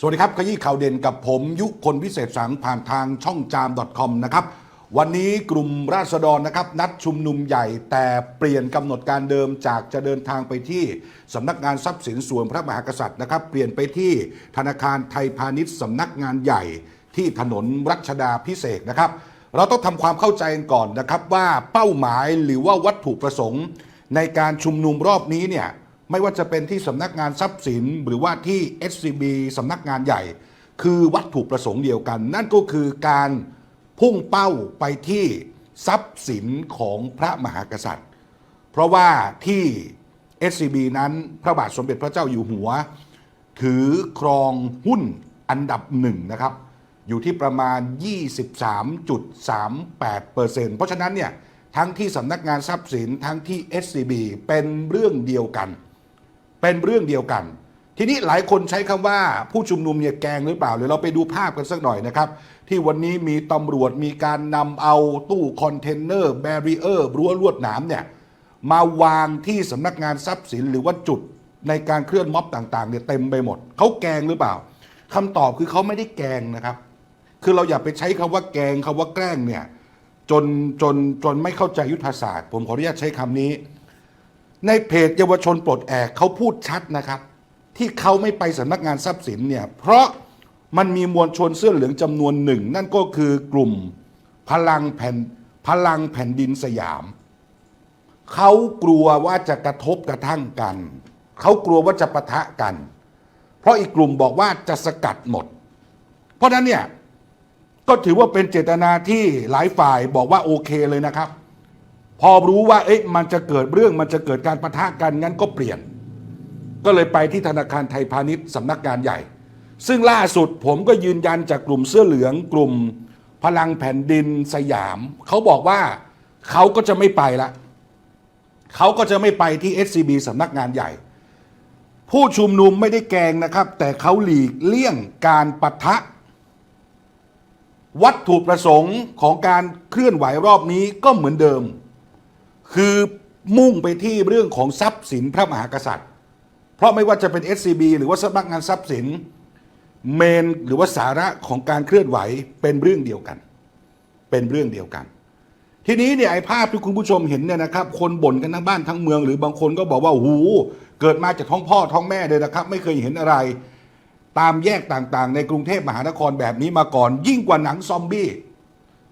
สวัสดีครับขยี้ข่าวเด่นกับผมยุคนวิเศษสังผ่านทางช่องจาม .com นะครับ วันนี้กลุ่มราษฎรนะครับ นัดชุมนุมใหญ่แต่เปลี่ยนกำหนดการเดิมจากจะเดินทางไปที่สำนักงานทรัพย์สินส่วนพระมหากษัตริย์นะครับ เปลี่ยนไปที่ธนาคารไทยพาณิชย์สำนักงานใหญ่ที่ถนนรัชดาพิเศษนะครับ เราต้องทำความเข้าใจกันก่อนนะครับว่าเป้าหมายหรือว่าวัตถุประสงค์ ในการชุมนุมรอบนี้เนี่ย ไม่ว่าจะเป็นที่สำนักงานทรัพย์สิน หรือว่าที่ SCB สำนักงานใหญ่ คือวัตถุประสงค์เดียวกัน นั่นก็คือการพุ่งเป้าไปที่ทรัพย์สินของพระมหากษัตริย์ เพราะว่าที่ SCB นั้นพระบาทสมเด็จพระเจ้าอยู่หัว ถือครองหุ้นอันดับหนึ่งนะครับ อยู่ที่ประมาณ 23.38%เพราะฉะนั้นเนี่ยทั้งที่สำนักงานทรัพย์สินทั้งที่ SCB เป็นเรื่องเดียวกัน เป็นเรื่องเดียวกัน ทีนี้หลายคนใช้คำว่าผู้ชุมนุมเนี่ยแกล้งหรือเปล่าเดี๋ยวเราไปดูภาพกันสักหน่อยนะครับ ที่วันนี้มีตำรวจมีการนำเอาตู้คอนเทนเนอร์แบรีเออร์รั้วลวดหนามเนี่ยมาวางที่สำนักงานทรัพย์สินหรือว่าจุดในการเคลื่อนม็อบต่างๆเนี่ยเต็มไปหมด เขาแกล้งหรือเปล่าคำตอบคือเขาไม่ได้แกล้งนะครับ คือเราอย่าไปใช้คำว่าแกล้งคำว่าแกล้งเนี่ยจนจนจนไม่เข้าใจยุทธศาสตร์ ผมขออนุญาตใช้คำนี้ ในเพจเยาวชนปลดแอกเขาพูดชัดนะครับ ที่เขาไม่ไปสำนักงานทรัพย์สินเนี่ยเพราะมันมีมวลชนเสื้อเหลืองจำนวนหนึ่ง นั่นก็คือกลุ่มพลังแผ่นพลังแผ่นดินสยาม เขากลัวว่าจะกระทบกระทั่งกัน เขากลัวว่าจะปะทะกัน เพราะอีกกลุ่มบอกว่าจะสกัดหมด เพราะนั้นเนี่ยก็ถือว่าเป็นเจตนาที่หลายฝ่ายบอกว่าโอเคเลยนะครับ พอรู้ว่าเอ๊ะมันจะเกิดเรื่องมันจะเกิดการประทะกันงั้นก็เปลี่ยน ก็เลยไปที่ธนาคารไทยพาณิชย์สำนักงานใหญ่ ซึ่งล่าสุดผมก็ยืนยันจากกลุ่มเสื้อเหลืองกลุ่มพลังแผ่นดินสยาม เขาบอกว่าเขาก็จะไม่ไปละเขาก็จะไม่ไปที่ SCB สำนักงานใหญ่ ผู้ชุมนุมไม่ได้แกงนะครับ แต่เขาหลีกเลี่ยงการปะทะ วัตถุประสงค์ของการเคลื่อนไหวรอบนี้ก็เหมือนเดิม คือมุ่งไปที่เรื่องของทรัพย์สินพระมหากษัตริย์ เพราะไม่ว่าจะเป็น SCB หรือว่าสำนักงานทรัพย์สินเมนหรือว่าสาระของการเคลื่อนไหวเป็นเรื่องเดียวกัน เป็นเรื่องเดียวกัน ทีนี้เนี่ยไอ้ภาพที่คุณผู้ชมเห็นเนี่ยนะครับ คนบ่นกันทั้งบ้านทั้งเมือง หรือบางคนก็บอกว่าหูเกิดมาจากท้องพ่อท้องแม่เลยนะครับ ไม่เคยเห็นอะไร ตามแยกต่างๆ ในกรุงเทพมหานครแบบนี้มาก่อน ยิ่งกว่าหนังซอมบี้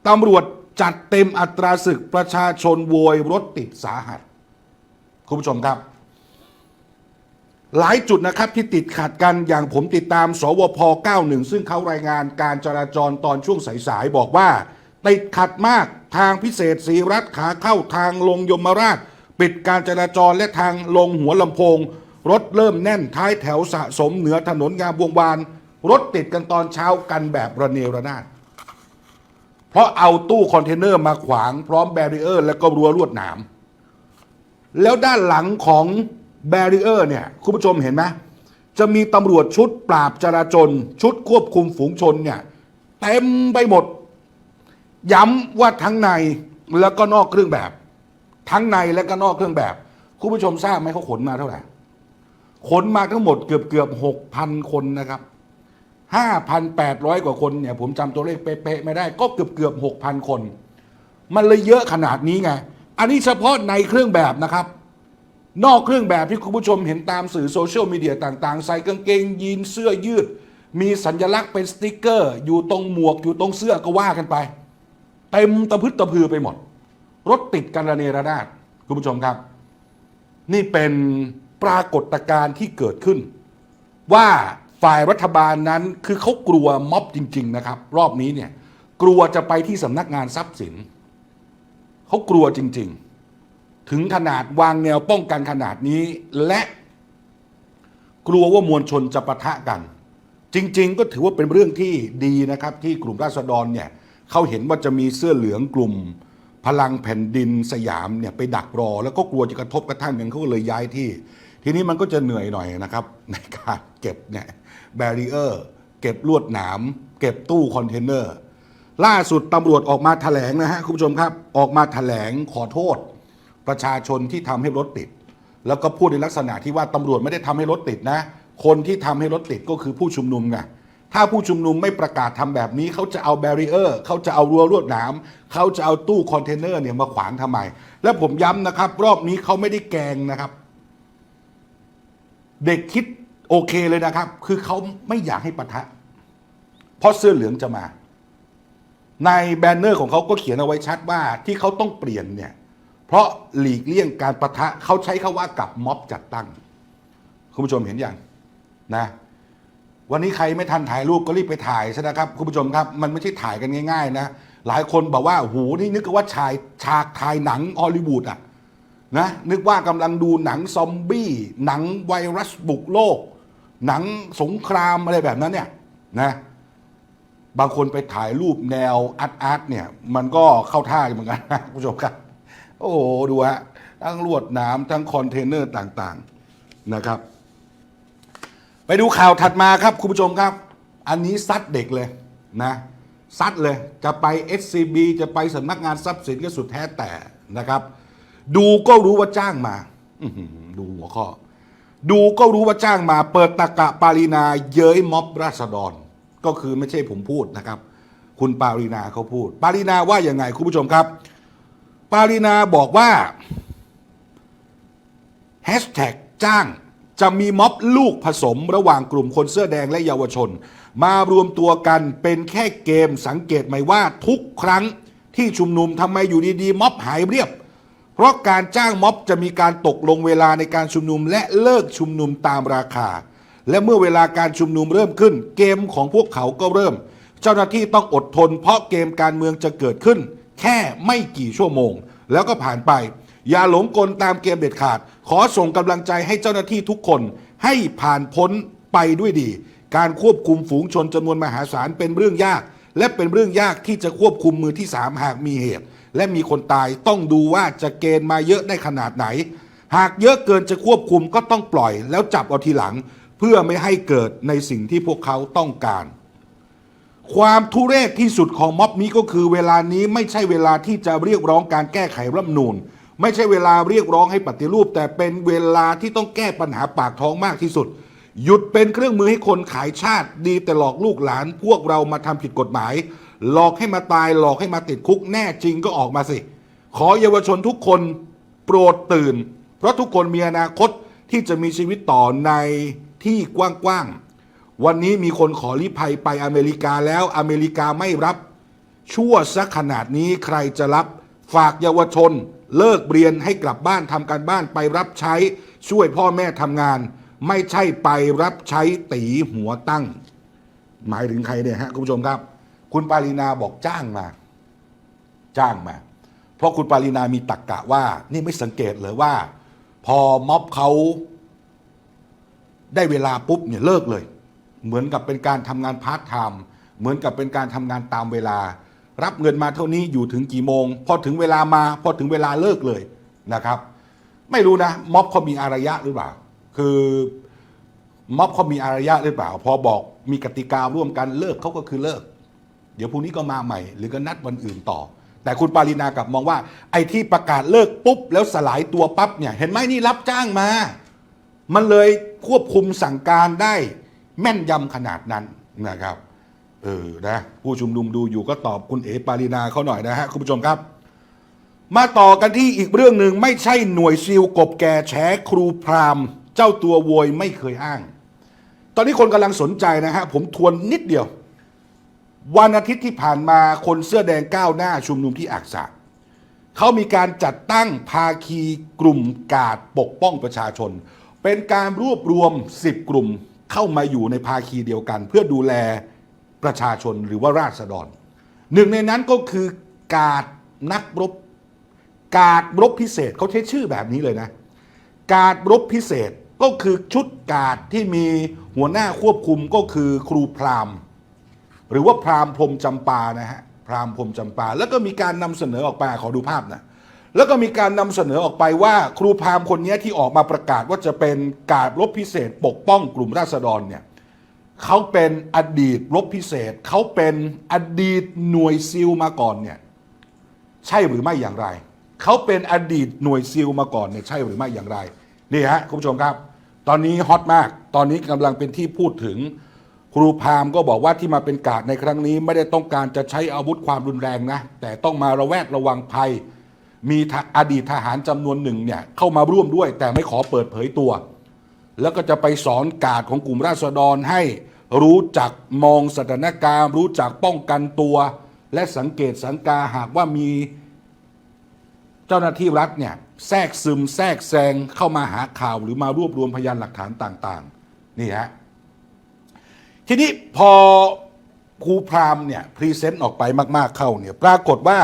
ตำรวจ จัดเต็มอัตราศึกประชาชนโวยรถติดสาหัส คุณผู้ชมครับ หลายจุดนะครับที่ติดขัดกันอย่างผมติดตาม สวพ 91 ซึ่งเขารายงานการจราจรตอนช่วงสายๆบอกว่า ติดขัดมากทางพิเศษสีรัฐขาเข้าทางลงยมราช ปิดการจราจรและทางลงหัวลำโพง รถเริ่มแน่นท้ายแถวสะสมเหนือถนนงามวงวาน รถติดกันตอนเช้ากันแบบระเนระนาด เพราะเอาตู้คอนเทนเนอร์มาขวางพร้อมแบรีเออร์และก็รั้วลวดหนาม แล้วด้านหลังของแบรีเออร์เนี่ยคุณผู้ชมเห็นไหมจะมีตำรวจชุดปราบจราจน ชุดควบคุมฝูงชนเนี่ยเต็มไปหมด ย้ำว่าทั้งในแล้วก็นอกเครื่องแบบ ทั้งในและก็นอกเครื่องแบบคุณผู้ชมทราบไหมเขาขนมาเท่าไหร่ขนมาทั้งหมดเกือบเกือบหกพันคนนะครับ ห้าพันแปดร้อยกว่าคนเนี่ยผมจำตัวเลขเป๊ะๆไม่ได้ก็เกือบเกือบหกพันคน มันเลยเยอะขนาดนี้ไง อันนี้เฉพาะในเครื่องแบบนะครับ นอกเครื่องแบบที่คุณผู้ชมเห็นตามสื่อโซเชียลมีเดียต่างๆ ใส่กางเกงยีนเสื้อยืด มีสัญลักษณ์เป็นสติกเกอร์ อยู่ตรงหมวกอยู่ตรงเสื้อก็ว่ากันไป เต็มตะพึดตะพือไปหมด รถติดกันระเนระนาดคุณผู้ชมครับ นี่เป็นปรากฏการณ์ที่เกิดขึ้นว่า ฝ่ายรัฐบาลนั้นคือเขากลัวม็อบจริง ๆ นะครับ รอบนี้เนี่ยกลัวจะไปที่สำนักงานทรัพย์สินเขากลัวจริง ๆ ถึงขนาดวางแนวป้องกันขนาดนี้และกลัวว่ามวลชนจะปะทะกัน จริง ๆ ก็ถือว่าเป็นเรื่องที่ดีนะครับ ที่กลุ่มราษฎรเนี่ยเขาเห็นว่าจะมีเสื้อเหลืองกลุ่ม พลังแผ่นดินสยามเนี่ยไปดักรอ แล้วก็กลัวจะกระทบกระทั่งกันเขาก็เลยย้ายที่ ทีนี้มันก็จะเหนื่อยหน่อยนะครับ ในการเก็บเนี่ย แบรีเออร์เก็บลวดหนาม เก็บตู้คอนเทนเนอร์ ล่าสุดตำรวจออกมาแถลงนะฮะคุณผู้ชมครับ ออกมาแถลงขอโทษ ประชาชนที่ทำให้รถติด แล้วก็พูดในลักษณะที่ว่าตำรวจไม่ได้ทำให้รถติดนะ คนที่ทำให้รถติดก็คือผู้ชุมนุมไงถ้าผู้ชุมนุมไม่ประกาศทำแบบนี้เขาจะเอาแบรีเออร์เขาจะเอารั้วลวดหนามเขาจะเอาตู้คอนเทนเนอร์เนี่ยมาขวางทำไม และผมย้ำนะครับ รอบนี้เขาไม่ได้แกงนะครับ เด็กคิด โอเคเลยนะครับ คือเขาไม่อยากให้ปะทะ เพราะเสื้อเหลืองจะมา ในแบนเนอร์ของเขาก็เขียนเอาไว้ชัดว่าที่เขาต้องเปลี่ยนเนี่ย เพราะหลีกเลี่ยงการประทะเขาใช้คาว่ากับม็อบจัดตั้ง คุณผู้ชมเห็นอย่างนะ วันนี้ใครไม่ทันถ่ายรูปก็รีบไปถ่ายซะนะครับคุณผู้ชมครับ มันไม่ใช่ถ่ายกันง่าย ๆ นะ หลายคนบอกว่าโอ้โหนี่นึกว่าฉายฉากถ่ายหนังฮอลลีวูดอะนะนึกว่ากำลังดูหนังซอมบี้ หนังไวรัสบุกโลก หนังสงครามอะไรแบบนั้นเนี่ยนะบางคนไปถ่ายรูปแนวอาร์ตอาร์ตเนี่ย มันก็เข้าท่าเหมือนกันนะคุณผู้ชมครับ โอ้โห ดูฮะทั้งลวดหน้ำทั้งคอนเทนเนอร์ต่างๆนะครับ ไปดูข่าวถัดมาครับ คุณผู้ชมครับ อันนี้ซัดเด็กเลยนะซัดเลยจะไป SCB จะไปสำนักงานทรัพย์สินก็สุดแท้แต่นะครับ ดูก็รู้ว่าจ้างมาดูหัวข้อ ดูก็รู้ว่าจ้างมาเปิดตะกะปารีนาเย้ยม็อบราษฎร ก็คือไม่ใช่ผมพูดนะครับ คุณปารีนาเขาพูด ปารีนาว่าอย่างไงคุณผู้ชมครับ ปารีนาบอกว่าแฮชแท็กจ้างจะมีม็อบลูกผสมระหว่างกลุ่มคนเสื้อแดงและเยาวชน มารวมตัวกันเป็นแค่เกมสังเกตไหมว่าทุกครั้งที่ชุมนุมทำไมอยู่ดีๆม็อบหายเรียบ เพราะการจ้างม็อบจะมีการตกลงเวลาในการชุมนุม และเลิกชุมนุมตามราคา และเมื่อเวลาการชุมนุมเริ่มขึ้น เกมของพวกเขาก็เริ่ม เจ้าหน้าที่ต้องอดทน เพราะเกมการเมืองจะเกิดขึ้น แค่ไม่กี่ชั่วโมง แล้วก็ผ่านไป อย่าหลงกลตามเกมเด็ดขาด ขอส่งกำลังใจให้เจ้าหน้าที่ทุกคน ให้ผ่านพ้นไปด้วยดี การควบคุมฝูงชนจำนวนมหาศาลเป็นเรื่องยาก และเป็นเรื่องยากที่จะควบคุมมือที่สามหากมีเหตุ และมีคนตายต้องดูว่าจะเกณฑ์มาเยอะได้ขนาดไหน หากเยอะเกินจะควบคุมก็ต้องปล่อย แล้วจับเอาทีหลัง เพื่อไม่ให้เกิดในสิ่งที่พวกเขาต้องการ ความทุเรศที่สุดของม็อบนี้ก็คือเวลานี้ไม่ใช่เวลาที่จะเรียกร้องการแก้ไขรัฐมนูญไม่ใช่เวลาเรียกร้องให้ปฏิรูป แต่เป็นเวลาที่ต้องแก้ปัญหาปากท้องมากที่สุด หยุดเป็นเครื่องมือให้คนขายชาติดีแต่หลอกลูกหลาน พวกเรามาทำผิดกฎหมาย หลอกให้มาตายหลอกให้มาติดคุกแน่จริงก็ออกมาสิ ขอเยาวชนทุกคนโปรดตื่น เพราะทุกคนมีอนาคตที่จะมีชีวิตต่อในที่กว้างๆ วันนี้มีคนขอลี้ภัยไปอเมริกาแล้วอเมริกาไม่รับ ชั่วซะขนาดนี้ใครจะรับฝากเยาวชน เลิกเรียนให้กลับบ้านทำการบ้านไปรับใช้ช่วยพ่อแม่ทำงาน ไม่ใช่ไปรับใช้ตีหัวตั้ง หมายถึงใครเนี่ยฮะคุณผู้ชมครับ คุณปารีนาบอกจ้างมา จ้างมา เพราะคุณปารีนามีตักกะว่า นี่ไม่สังเกตเลยว่า พอม็อบเขาได้เวลาปุ๊บเนี่ยเลิกเลย เหมือนกับเป็นการทำงานพาร์ทไทม์เหมือนกับเป็นการทำงานตามเวลา รับเงินมาเท่านี้อยู่ถึงกี่โมง พอถึงเวลามา พอถึงเวลาเลิกเลยนะครับ ไม่รู้นะม็อบเขามีอารยะหรือเปล่า คือม็อบเขามีอารยะหรือเปล่า พอบอกมีกติการ่วมกันเลิกเขาก็คือเลิก เดี๋ยวพรุ่งนี้ก็มาใหม่ หรือก็นัดวันอื่นต่อ แต่คุณปารินากลับมองว่า ไอ้ที่ประกาศเลิกปุ๊บ แล้วสลายตัวปั๊บเนี่ยเห็นไหมนี่รับจ้างมา มันเลยควบคุมสั่งการได้แม่นยำขนาดนั้นนะครับเออนะผู้ชุมนุมดูอยู่ก็ตอบคุณเอปารินาเขาหน่อยนะฮะคุณผู้ชมครับ มาต่อกันที่อีกเรื่องหนึ่งไม่ใช่หน่วยซิลกบแก่แฉครูพรามเจ้าตัวโวยไม่เคยอ้าง ตอนนี้คนกำลังสนใจนะฮะผมทวนนิดเดียว วันอาทิตย์ที่ผ่านมาคนเสื้อแดงก้าวหน้าชุมนุมที่อักษะเขามีการจัดตั้งภาคีกลุ่มกาดปกป้องประชาชน เป็นการรวบรวม 10 กลุ่มเข้ามาอยู่ในภาคีเดียวกัน เพื่อดูแลประชาชนหรือว่าราษฎร หนึ่งในนั้นก็คือกาดนักรบ กาดรบพิเศษเขาใช้ชื่อแบบนี้เลยนะ กาดรบพิเศษก็คือชุดกาดที่มีหัวหน้าควบคุมก็คือครูพราหมณ์ หรือว่าพราหมณ์พรมจำปานะฮะพราหมณ์พรมจำปา แล้วก็มีการนำเสนอออกไปขอดูภาพนะแล้วก็มีการนำเสนอออกไปว่าครูพราหมณ์คนนี้ที่ออกมาประกาศว่าจะเป็นกาดรบพิเศษปกป้องกลุ่มราษฎรเนี่ยเขาเป็นอดีตรบพิเศษเขาเป็นอดีตหน่วยซิลมาก่อนเนี่ยใช่หรือไม่อย่างไรเขาเป็นอดีตหน่วยซิลมาก่อนเนี่ยใช่หรือไม่อย่างไรนี่ฮะคุณผู้ชมครับ ตอนนี้ฮอตมากตอนนี้กำลังเป็นที่พูดถึง ครูพามก็บอกว่าที่มาเป็นกาดในครั้งนี้ไม่ได้ต้องการจะใช้อาวุธความรุนแรงนะ แต่ต้องมาระแวดระวังภัย มีทะอดีตทหารจำนวนหนึ่งเนี่ยเข้ามาร่วมด้วย แต่ไม่ขอเปิดเผยตัว แล้วก็จะไปสอนกาดของกลุ่มราษฎรให้รู้จักมองสถานการณ์ รู้จักป้องกันตัว และสังเกตสังกาหากว่ามีเจ้าหน้าที่รัฐเนี่ยแทรกซึมแทรกแซงเข้ามาหาข่าวหรือมารวบรวมพยานหลักฐานต่าง ๆ นี่ฮะ ทีนี้พอครูพราหมณ์เนี่ยพรีเซนต์ออกไปมากๆเข้าเนี่ยปรากฏว่า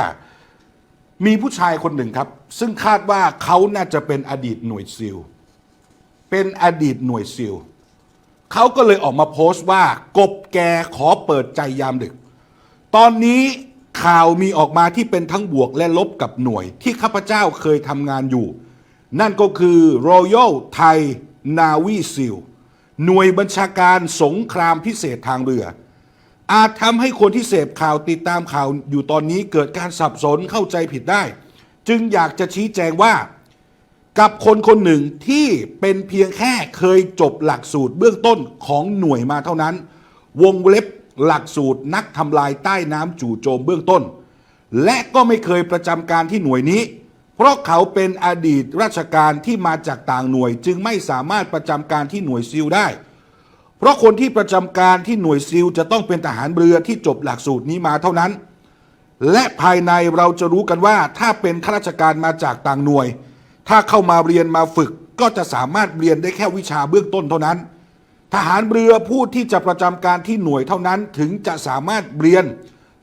มีผู้ชายคนหนึ่งครับ ซึ่งคาดว่าเขาน่าจะเป็นอดีตหน่วยซิล เป็นอดีตหน่วยซิลเขาก็เลยออกมาโพสต์ว่า กบแกขอเปิดใจยามดึก ตอนนี้ข่าวมีออกมาที่เป็นทั้งบวกและลบกับหน่วย ที่ข้าพเจ้าเคยทำงานอยู่ นั่นก็คือ Royal Thai Navy SEAL หน่วยบัญชาการสงครามพิเศษทางเรือ อาจทำให้คนที่เสพข่าวติดตามข่าวอยู่ตอนนี้เกิดการสับสนเข้าใจผิดได้ จึงอยากจะชี้แจงว่า กับคนคนหนึ่งที่เป็นเพียงแค่เคยจบหลักสูตรเบื้องต้นของหน่วยมาเท่านั้น วงเล็บหลักสูตรนักทำลายใต้น้ำจู่โจมเบื้องต้น และก็ไม่เคยประจำการที่หน่วยนี้ เพราะเขาเป็นอดีตราชการที่มาจากต่างหน่วย จึงไม่สามารถประจำการที่หน่วยซิลได้ เพราะคนที่ประจำการที่หน่วยซิลจะต้องเป็นทหารเรือที่จบหลักสูตรนี้มาเท่านั้น และภายในเราจะรู้กันว่าถ้าเป็นข้าราชการมาจากต่างหน่วย ถ้าเข้ามาเรียนมาฝึกก็จะสามารถเรียนได้แค่วิชาเบื้องต้นเท่านั้น ทหารเรือผู้ที่จะประจำการที่หน่วยเท่านั้นถึงจะสามารถเรียน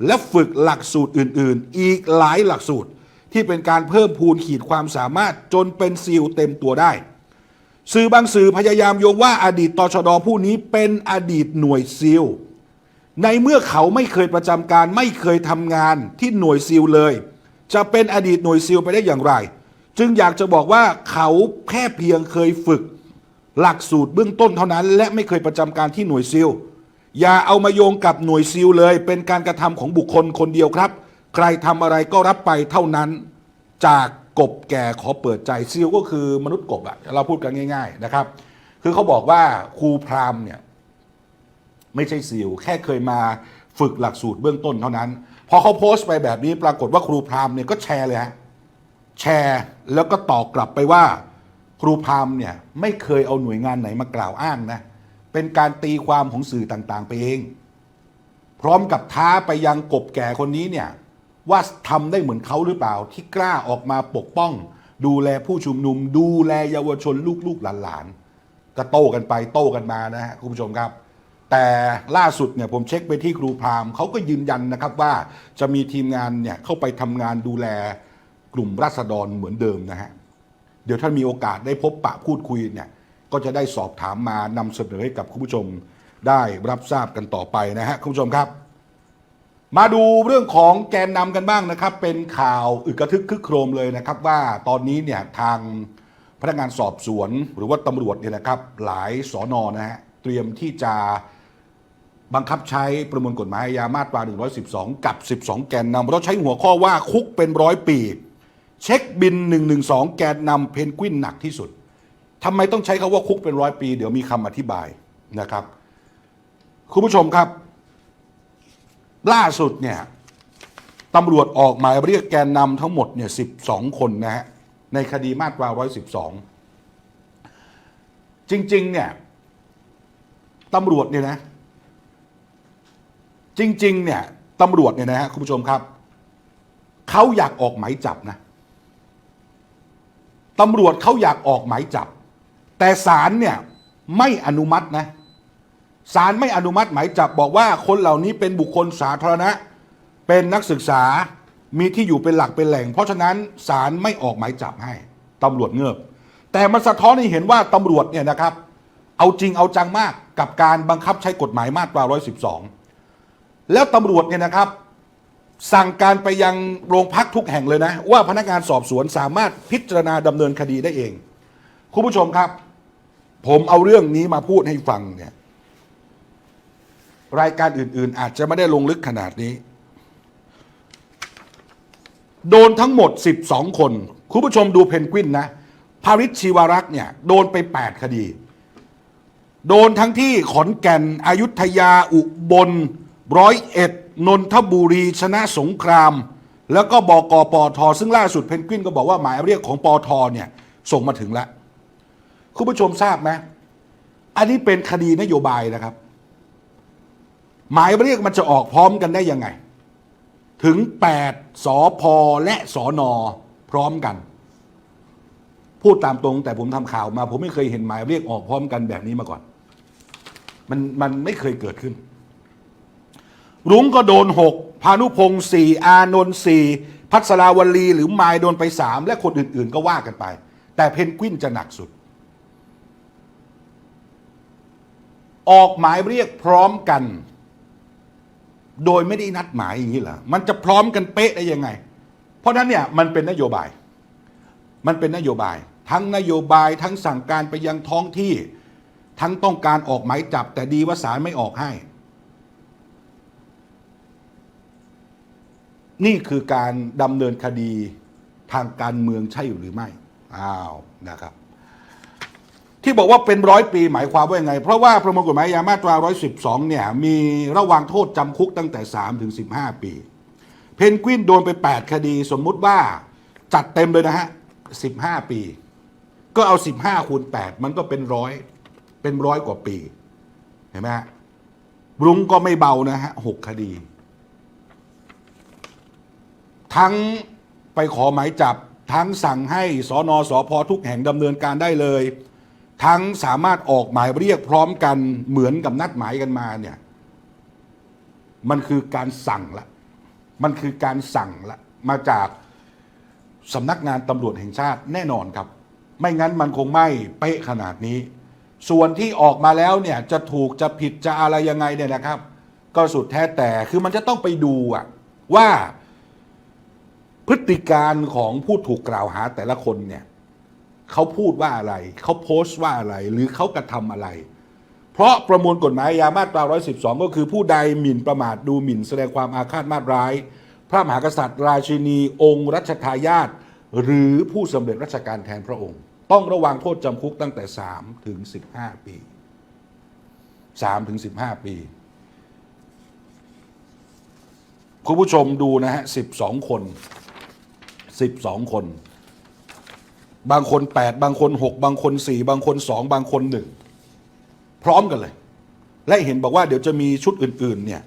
และฝึกหลักสูตรอื่น ๆ อีกหลายหลักสูตร ที่เป็นการเพิ่มพูนขีดความสามารถจนเป็นซีลเต็มตัวได้ สื่อบางสื่อพยายามโยงว่าอดีตตชดผู้นี้เป็นอดีตหน่วยซีลในเมื่อเขาไม่เคยประจำการไม่เคยทำงานที่หน่วยซิลเลย จะเป็นอดีตหน่วยซิลไปได้อย่างไร จึงอยากจะบอกว่าเขาแค่เพียงเคยฝึก หลักสูตรเบื้องต้นเท่านั้น และไม่เคยประจำการที่หน่วยซิลอย่าเอามาโยงกับหน่วยซิลเลย เป็นการกระทำของบุคคลคนเดียวครับ ใครทำอะไรก็รับไปเท่านั้น จากกบแก่ขอเปิดใจซิลก็คือมนุษย์กบอะเราพูดกันง่าย ๆนะครับ คือเขาบอกว่าครูพรามเนี่ยไม่ใช่ซิลแค่เคยมาฝึกหลักสูตรเบื้องต้นเท่านั้น พอเขาโพสต์ไปแบบนี้ปรากฏว่าครูพรามเนี่ยก็แชร์เลยฮะแชร์แล้วก็ตอบกลับไปว่า ครูพรามเนี่ยไม่เคยเอาหน่วยงานไหนมากล่าวอ้างนะเป็นการตีความของสื่อต่างๆไปเอง พร้อมกับท้าไปยังกบแก่คนนี้เนี่ย ว่าทำได้เหมือนเขาหรือเปล่า ที่กล้าออกมาปกป้อง ดูแลผู้ชุมนุม ดูแลเยาวชนลูกๆหลานๆก็โต้กันไปโต้กันมานะฮะคุณผู้ชมครับ แต่ล่าสุดเนี่ยผมเช็คไปที่ครูพรามเขาก็ยืนยันนะครับว่าจะมีทีมงานเนี่ยเข้าไปทำงานดูแลกลุ่มราษฎรเหมือนเดิมนะฮะเดี๋ยวถ้านมีโอกาสได้พบปะพูดคุยเนี่ยก็จะได้สอบถามมานำเสนอให้กับคุณผู้ชมได้รับทราบกันต่อไปนะฮะคุณผู้ชมครับ มาดูเรื่องของแกนนำกันบ้างนะครับ เป็นข่าวอึกระทึกคึกโครมเลยนะครับ ว่าตอนนี้เนี่ยทางพนักงานสอบสวนหรือว่าตำรวจเนี่ยนะครับ หลายสอนอนะฮะเตรียมที่จะบังคับใช้ประมวลกฎหมายอาญามาตรา 112 กับ 12 แกนนำเราใช้หัวข้อว่าคุกเป็นร้อยปี เช็คบิน 112 แกนนำเพนกวินหนักที่สุดทำไมต้องใช้คาว่าคุกเป็นร้อยปี เดี๋ยวมีคำอธิบายนะครับ คุณผู้ชมครับ ล่าสุดเนี่ยตำรวจออกหมายเรียกแกนนำทั้งหมดเนี่ย12คนนะฮะในคดีมาตรา112จริง ๆ เนี่ยตำรวจเนี่ยนะ จริง ๆ เนี่ยตำรวจเนี่ยนะฮะคุณผู้ชมครับเขาอยากออกหมายจับนะตำรวจเขาอยากออกหมายจับ แต่ศาลเนี่ยไม่อนุมัตินะ ศาลไม่อนุมัติหมายจับบอกว่าคนเหล่านี้เป็นบุคคลสาธารณะ เป็นนักศึกษามีที่อยู่เป็นหลักเป็นแหล่ง เพราะฉะนั้นศาลไม่ออกหมายจับให้ตำรวจเงือบ แต่มันสะท้อนให้เห็นว่าตำรวจเนี่ยนะครับ เอาจริงเอาจังมากกับการบังคับใช้กฎหมายมาตรา 112 แล้วตำรวจเนี่ยนะครับ สั่งการไปยังโรงพักทุกแห่งเลยนะ ว่าพนักงานสอบสวนสามารถพิจารณาดำเนินคดีได้เอง คุณผู้ชมครับ ผมเอาเรื่องนี้มาพูดให้ฟังเนี่ย รายการอื่น ๆ อาจจะไม่ได้ลงลึกขนาดนี้ โดนทั้งหมด 12 คน คุณผู้ชมดูเพนกวินนะพาริชชีวรักษ์เนี่ยโดนไป 8 คดี โดนทั้งที่ขอนแก่นอยุธยาอุบลร้อยเอ็ดนนทบุรีชนะสงคราม แล้วก็บกปอทซึ่งล่าสุดเพนกวินก็บอกว่าหมายเรียกของปอทเนี่ยส่งมาถึงแล้ว คุณผู้ชมทราบไหมอันนี้เป็นคดีนโยบายนะครับ หมายเรียกมันจะออกพร้อมกันได้ยังไง ถึง 8สอพอและสอนอพร้อมกัน พูดตามตรงแต่ผมทำข่าวมา ผมไม่เคยเห็นหมายเรียกออกพร้อมกันแบบนี้มาก่อน มันมันไม่เคยเกิดขึ้น รุ้งก็โดนหกพานุพงศ์สี่อานนท์สี่พัสราวลี หรือมายโดนไปสามและคนอื่น ๆ ก็ว่ากันไป แต่เพนกวินจะหนักสุด ออกหมายเรียกพร้อมกัน โดยไม่ได้นัดหมายอย่างนี้เหรอมันจะพร้อมกันเป๊ะได้ยังไง เพราะนั้นเนี่ยมันเป็นนโยบาย มันเป็นนโยบาย ทั้งนโยบายทั้งสั่งการไปยังท้องที่ ทั้งต้องการออกหมายจับ แต่ดีว่าศาลไม่ออกให้ นี่คือการดำเนินคดีทางการเมืองใช่หรือไม่อ้าวนะครับ ที่บอกว่าเป็นร้อยปีหมายความว่ายังไง เพราะว่าประมวลกฎหมายอามาตรา 112 เนี่ย มีระวางโทษจำคุกตั้งแต่ 3 ถึง 15 ปี เพนกวินโดนไป 8 คดีสมมุติว่าจัดเต็มเลยนะฮะ 15 ปี ก็เอา 15 คูณ 8 มันก็เป็นร้อยเป็นร้อยกว่าปี เห็นไหมฮะรุ้งก็ไม่เบานะฮะหกคดี ทั้งไปขอหมายจับทั้งสั่งให้สอนอสอพอทุกแห่งดำเนินการได้เลย ทั้งสามารถออกหมายเรียกพร้อมกันเหมือนกับนัดหมายกันมาเนี่ย มันคือการสั่งละ มันคือการสั่งละ มาจากสำนักงานตำรวจแห่งชาติแน่นอนครับ ไม่งั้นมันคงไม่เป๊ะขนาดนี้ ส่วนที่ออกมาแล้วเนี่ยจะถูกจะผิดจะอะไรยังไงเนี่ยนะครับ ก็สุดแท้แต่คือมันจะต้องไปดูอะว่าพฤติการของผู้ถูกกล่าวหาแต่ละคนเนี่ย เขาพูดว่าอะไร เขาโพสต์ว่าอะไร หรือเขากระทำอะไร เพราะประมวลกฎหมายอาญามาตรา 112 ก็คือผู้ใดหมิ่นประมาทดูหมิ่นแสดงความอาฆาตมาตร้าย พระมหากษัตริย์ ราชินี องค์ รัชทายาทหรือผู้สำเร็จราชการแทนพระองค์ ต้องระวังโทษจำคุกตั้งแต่ 3 ถึง 15 ปี 3 ถึง 15 ปีคุณผู้ชมดูนะฮะ 12 คน 12 คน บางคน 8 บางคน 6 บางคน 4 บางคน 2 บางคน 1 พร้อมกันเลย และเห็นบอกว่าเดี๋ยวจะมีชุดอื่น ๆ เนี่ย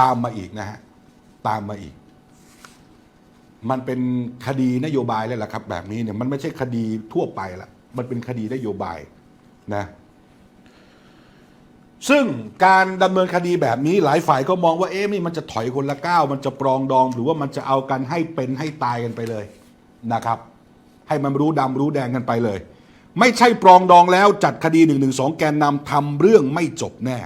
ตามมาอีกนะฮะ ตามมาอีก มันเป็นคดีนโยบายเลยล่ะครับ แบบนี้เนี่ยมันไม่ใช่คดีทั่วไปละมันเป็นคดีนโยบายนะซึ่งการดำเนินคดีแบบนี้หลายฝ่ายก็มองว่าเอ๊ะนี่มันจะถอยคนละก้าวมันจะปรองดอง หรือว่ามันจะเอากันให้เป็นให้ตายกันไปเลยนะครับ ให้มันรู้ดำรู้แดงกันไปเลย ไม่ใช่ปรองดองแล้วจัดคดี1นึแกนนำทำเรื่องไม่จบแน่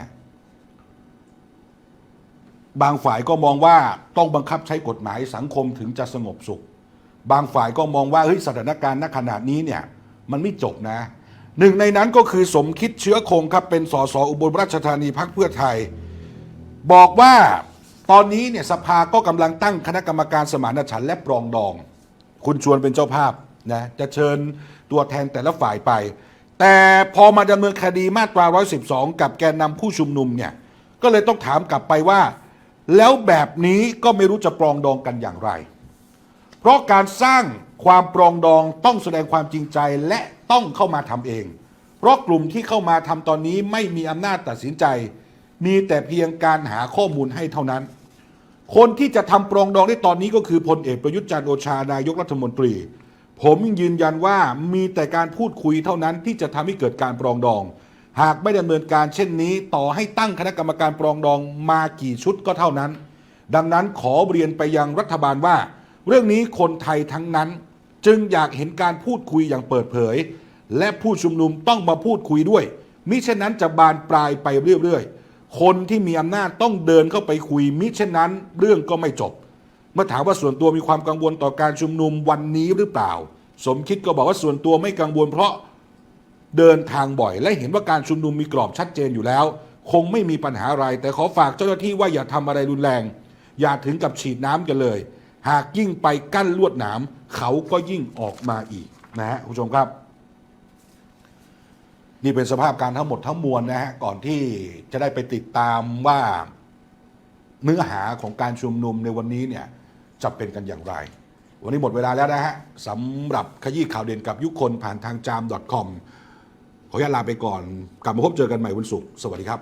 บางฝ่ายก็มองว่าต้องบังคับใช้กฎหมายสังคมถึงจะสงบสุข บางฝ่ายก็มองว่าเฮ้ยสถานการณ์ณขณะนี้เนี่ยมันไม่จบนะหนึ่งในนั้นก็คือสมคิดเชื้อคงครับเป็นสสอุบลราชธานีพักเพื่อไทย บอกว่าตอนนี้เนี่ยสภาก็กำลังตั้งคณะกรรมการสมานฉันท์และปรองดอง คุณชวนเป็นเจ้าภาพ นะจะเชิญตัวแทนแต่ละฝ่ายไป แต่พอมาดำเนินคดีมาตรา 112 กับแกนนำผู้ชุมนุมเนี่ยก็เลยต้องถามกลับไปว่า แล้วแบบนี้ก็ไม่รู้จะปรองดองกันอย่างไร เพราะการสร้างความปรองดองต้องแสดงความจริงใจและต้องเข้ามาทำเอง เพราะกลุ่มที่เข้ามาทำตอนนี้ไม่มีอำนาจตัดสินใจ มีแต่เพียงการหาข้อมูลให้เท่านั้น คนที่จะทำปรองดองได้ตอนนี้ก็คือพลเอกประยุทธ์จันทร์โอชานายกรัฐมนตรี ผมยืนยันว่ามีแต่การพูดคุยเท่านั้นที่จะทำให้เกิดการปรองดอง หากไม่ดำเนินการเช่นนี้ ต่อให้ตั้งคณะกรรมการปรองดองมากี่ชุดก็เท่านั้น ดังนั้นขอเรียนไปยังรัฐบาลว่า เรื่องนี้คนไทยทั้งนั้น จึงอยากเห็นการพูดคุยอย่างเปิดเผย และผู้ชุมนุมต้องมาพูดคุยด้วย มิเช่นนั้นจะบานปลายไปเรื่อยๆคนที่มีอำนาจต้องเดินเข้าไปคุย มิเช่นนั้นเรื่องก็ไม่จบ เมื่อถามว่าส่วนตัวมีความกังวลต่อการชุมนุมวันนี้หรือเปล่า สมคิดก็บอกว่าส่วนตัวไม่กังวลเพราะเดินทางบ่อย และเห็นว่าการชุมนุมมีกรอบชัดเจนอยู่แล้ว คงไม่มีปัญหาอะไร แต่ขอฝากเจ้าหน้าที่ว่าอย่าทำอะไรรุนแรง อย่าถึงกับฉีดน้ำกันเลย หากยิ่งไปกั้นลวดหนามเขาก็ยิ่งออกมาอีกนะฮะคุณผู้ชมครับ นี่เป็นสภาพการทั้งหมดทั้งมวลนะฮะก่อนที่จะได้ไปติดตามว่าเนื้อหาของการชุมนุมในวันนี้เนี่ย จะเป็นกันอย่างไร วันนี้หมดเวลาแล้วนะฮะสำหรับขยี้ข่าวเด่นกับยุคนผ่านทางจาม .com ขออนุญาตลาไปก่อน กลับมาพบเจอกันใหม่วันศุกร์สวัสดีครับ